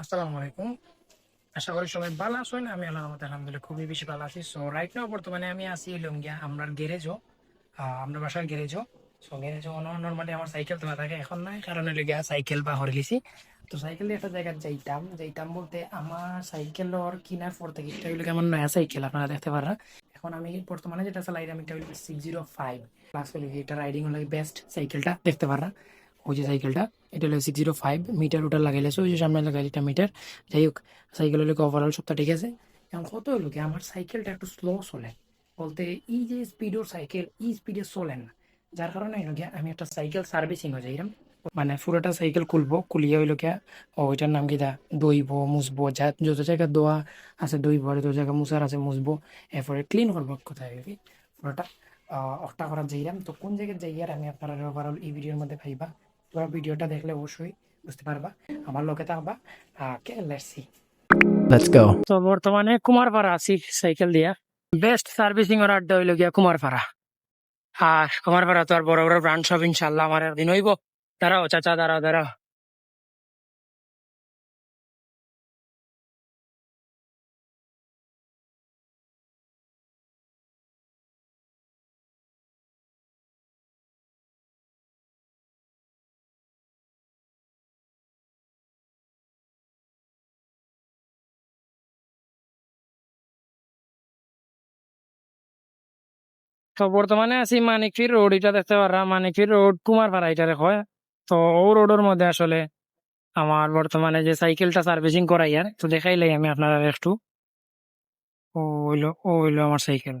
আসসালামু আলাইকুম। আশা করি সবাই ভালো আছেন। আমি আল্লাহর রহমতে আলহামদুলিল্লাহ খুবই বেশি ভালো আছি। সো রাইট নাও বর্তমানে আমি আছি হইলাম গিয়া আমরা গ্যারেজও আমরা বাসার গ্যারেজও সো গ্যারেজও নর্মালি আমার সাইকেল তো থাকে, এখন নাই। কারণ হইলে গিয়া সাইকেল বা হরে লিছি। তো সাইকেল দিয়ে একটা জায়গায় যাইতাম। যাইতাম বলতে আমার সাইকেলর কিনার পর থেকে এটা হইল আমার নয়া সাইকেল আপনারা দেখতে পারা এখন আমি বর্তমানে যেটা চালাইলাম এটা হইল সিক্স জিরো ফাইভ প্লাস হইল এটা রাইডিং হলো বেস্ট সাইকেলটা দেখতে পারেন ওই যে সাইকেলটা এটা হলো সিক্স জিরো ফাইভ মিটার ওটা লাগাইলেছে ওই যে সামনে লাগাইলে মিটার যাই হোক সাইকেল হলে ওভারঅল সবটা ঠিক আছে। এখন কত হলো কি, আমার সাইকেলটা একটু স্লো চলে। বলতে এই যে স্পিডের সাইকেল এই স্পিডে চলে না। যার কারণে হইল গিয়া আমি একটা সাইকেল সার্ভিসিং হয়ে যাই মানে পুরোটা সাইকেল খুলবো, খুলিয়ে হইল গিয়া ওইটার নাম কিটা দইব, মুছবো, যা, যত জায়গায় দোয়া আছে দইবো, আর যত জায়গা মুছার আছে মুছবো। এরপরে ক্লিন করব কোথায় কি পুরোটা অটা করার যাইলাম তো কোন জায়গায় যাই আর আমি আপনারা ওভারঅল এই ভিডিওর মধ্যে পাইবা? তোমরা ভিডিওটা দেখলে অবশ্যই বুঝতে পারবা। আমার লোকে থাকবা। লেটস সি লেটস গো তো বর্তমানে কুমারপাড়া আছি সাইকেল দিয়া। বেস্ট সার্ভিসিং ওর আড্ডা হইল গিয়া কুমারপাড়া। আর কুমারপাড়া তো আর বড় বড় ব্রান্ড সব ইনশাল্লাহ আমার একদিন হইব। দাঁড়াও চাচা দাঁড়াও দাঁড়াও। তো বর্তমানে আছি মানিকফির রোড এটা দেখতে পারা মানিকফির রোড কুমারপাড়া এটা হয়। তো ও রোডের মধ্যে আসলে আমার বর্তমানে যে সাইকেলটা সার্ভিসিং করাই আর, তো দেখাইলাই আমি আপনারা একটু। ও হইল ও হইল আমার সাইকেল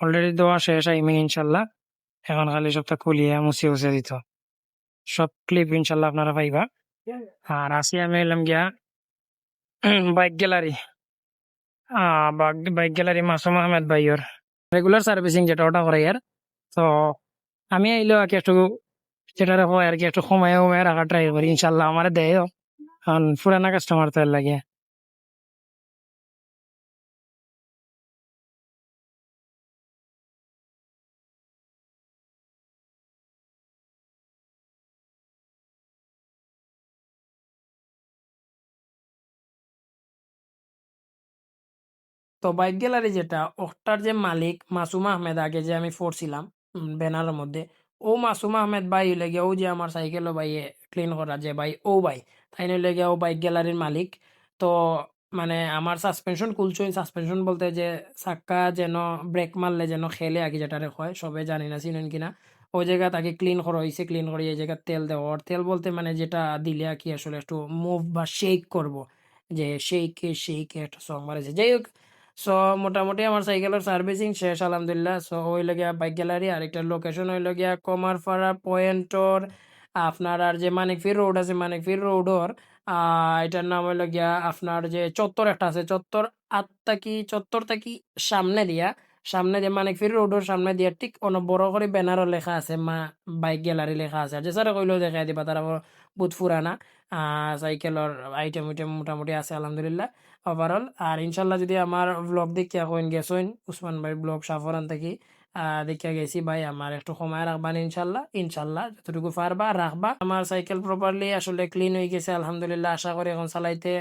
অলরেডি দেওয়া শেষ আইমিন ইনশাল্লাহ। এখন খালি সবটা খুলিয়ে মুছে উছে দিত। সব ক্লিপ ইনশাল্লাহ আপনারা পাইবা। আর আসি আমি এলাম গিয়া bike gallery bike gallery Masum Ahmed ভাইয়র। Regular servicing যেটা ওটা করে আর। তো আমি আইলো আর কি একটু যেটা হয় আর কি, একটু সময় সময়ে রাখা ট্রাই করি, ইনশাল্লাহ আমার দেয় কারণ পুরানা কাস্টমার তো লাগে। তো বাইক গ্যালারি যেটা, ওটার যে মালিক মাসুম আহমেদ আগে যে আমি পড়ছিলাম ব্যানারের মধ্যে, ও মাসুম আহমেদ ভাই হইলে গিয়া, ও যে আমার সাইকেলও ভাই ক্লিন করা যে ভাই, ও ভাই। তাই নইলে গিয়া ও বাইক গ্যালারির মালিক। তো মানে আমার সাসপেনশন কুলছই সাসপেনশন বলতে যে চাক্কা যেন ব্রেক মারলে যেন খেলে আগে যেটারে হয় সবে জানি না, চিনেন কিনা। ওই জায়গা তাকে ক্লিন করা হয়েছে ক্লিন করে এই জায়গা তেল দেওয়া। আর তেল বলতে মানে যেটা দিলে আর কি আসলে একটু মুভ বা শেক করব। যে শেকে শেকে একটা সং মারেছে যাই হোক সো মোটামুটি আমার সাইকেলের সার্ভিসিং শেষ, আলহামদুলিল্লাহ। সো হইল গিয়া বাইক গ্যালারি আর একটা লোকেশন হইল গিয়া কমারপাড়া পয়েন্টর আপনার আর যে মানিকফির রোড আছে মানিকফির রোডর এটার নাম হইল গিয়া আপনার যে চত্বর একটা আছে, চত্বর আত্মাকি চত্বর থাকি সামনে দিয়া। সামনে দিয়ে মানিকফির রোডের সামনে দিয়া ঠিক অনেক বড় করে ব্যানারও লেখা আছে, মা বাইক গ্যালারি লেখা আছে। আর যে স্যার কইলেও দেখাই দিবা, তারা বুথ ফুরানা সাইকেলের আইটেম উইটেম মোটামুটি আছে, আলহামদুলিল্লাহ ওভারঅল আর ইনশাল্লাহ যদি আমার ব্লগ দেখিয়া কইন, গেছইন, উসমান ভাই ব্লগ সাফরান থেকে দেখিয়া গেছি, ভাই, আমার একটু সময় রাখবান ইনশাল্লাহ। ইনশাল্লাহ যতটুকু পারবা, রাখবা। আমার সাইকেল প্রপারলি আসলে ক্লিন হয়ে গেছে, আলহামদুলিল্লাহ। আশা করি এখন চালাইতে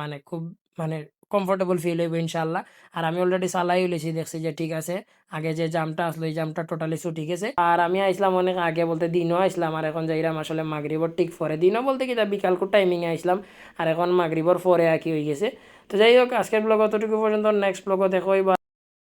মানে খুব মানে কমফোর্টেবল ফিল হইব ইনশাল্লাহ আর আমি অলরেডি সালাই উলেছি দেখছি যে ঠিক আছে, আগে যে জামটা আসলো, এই জামটা টোটালি ছুটি গেছে আর আমি আইসলাম অনেক আগে বলতে দিনও আইসলাম, আর এখন যাইরাম আসলে মাগরিবর ঠিক পরে, দিনও বলতে কি বিকাল টাইমিংয়ে আইসলাম, আর এখন মাগরিবর পরে আঁকি হয়ে গেছে। তো যাই হোক, আজকের ব্লগ অতটুকু পর্যন্ত নেক্সট ব্লগও দেখো